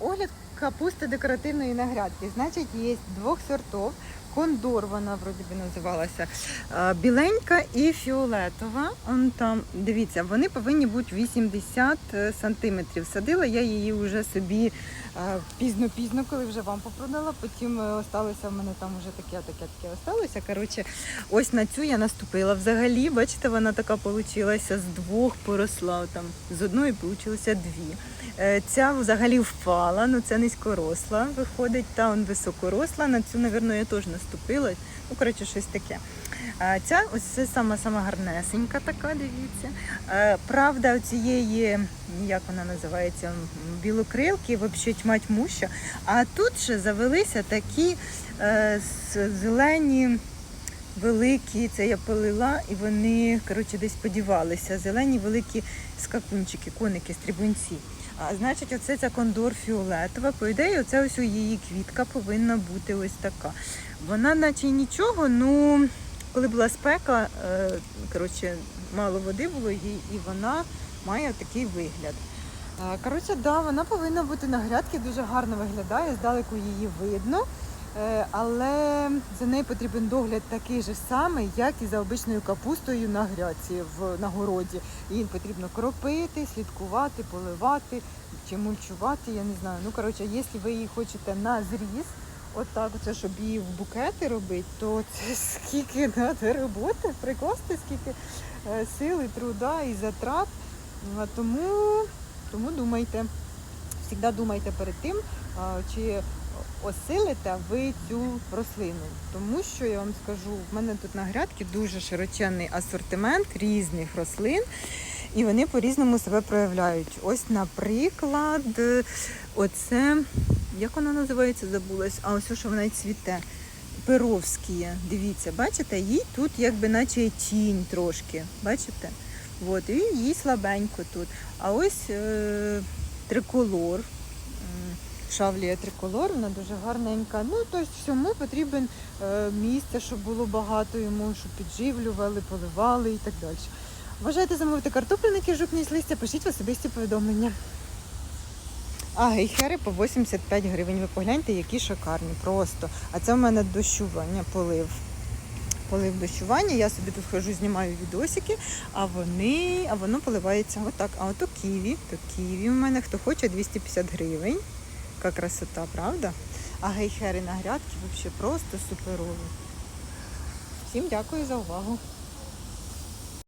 Огляд капусти декоративної нагрядки. Значить, є двох сортів. Кондор, вона вроді би називалася. Е, Біленька і фіолетова. Он там, дивіться, вони повинні бути 80 сантиметрів. Садила я її вже собі е, пізно-пізно, коли вже вам попродала. Потім е, осталося в мене там вже таке, таке, таке осталося. Коротше, ось на цю я наступила. Взагалі, бачите, вона така получилася з двох поросла. Там з одної получилося дві. Е, Ця взагалі впала, ну це низькоросла виходить, та он високоросла. На цю, напевно, я теж наступила. Ну, коротше, щось таке. Ця ось це сама сама гарнесенька така, дивіться. Правда, цієї, як вона називається, білокрилки, взагалі тьма тьмуща. А тут ще завелися такі е, зелені. Великі, це я полила, і вони коротше десь подівалися. Зелені великі скакунчики, коники, стрибунці. А значить, оце ця кондор фіолетова. По ідеї, оце ось у її квітка повинна бути ось така. Вона, наче нічого, ну коли була спека, е, коротше, мало води було їй, і вона має такий вигляд. Е, Коротше, да, вона повинна бути на грядці, дуже гарно виглядає, здалеку її видно. Е, Але за нею потрібен догляд такий же самий, як і за обичною капустою на грядці в на городі. Її потрібно кропити, слідкувати, поливати чи мульчувати. Я не знаю. Ну коротше, якщо ви її хочете на зріз, отак, оце, щоб її в букети робити, то це скільки треба роботи, прикласти, скільки е, сил і труда і затрат. Тому, тому думайте, завжди думайте перед тим, чи осилите ви цю рослину. Тому що я вам скажу, в мене тут на грядці дуже широченний асортимент різних рослин. І вони по-різному себе проявляють. Ось, наприклад, оце, як вона називається, забулась, а ось що вона цвіте. Перовські, дивіться, бачите, їй тут якби наче тінь трошки. Бачите? От, і їй слабенько тут. А ось е, триколор. Шавлія триколор, вона дуже гарненька. Ну, тобто всьому потрібен е, місце, щоб було багато йому, щоб підживлювали, поливали і так далі. Бажаєте замовити картопляників жукність листя, пишіть в особисті повідомлення. А гейхери по 85 гривень. Ви погляньте, які шикарні просто. А це в мене дощування, полив. Полив дощування. Я собі тут хожу, знімаю відосики, а вони, а воно поливається отак. А ото ківі, то ківі в мене хто хоче 250 гривень. Яка красота, правда? А гейхери на грядки взагалі просто суперові. Всім дякую за увагу.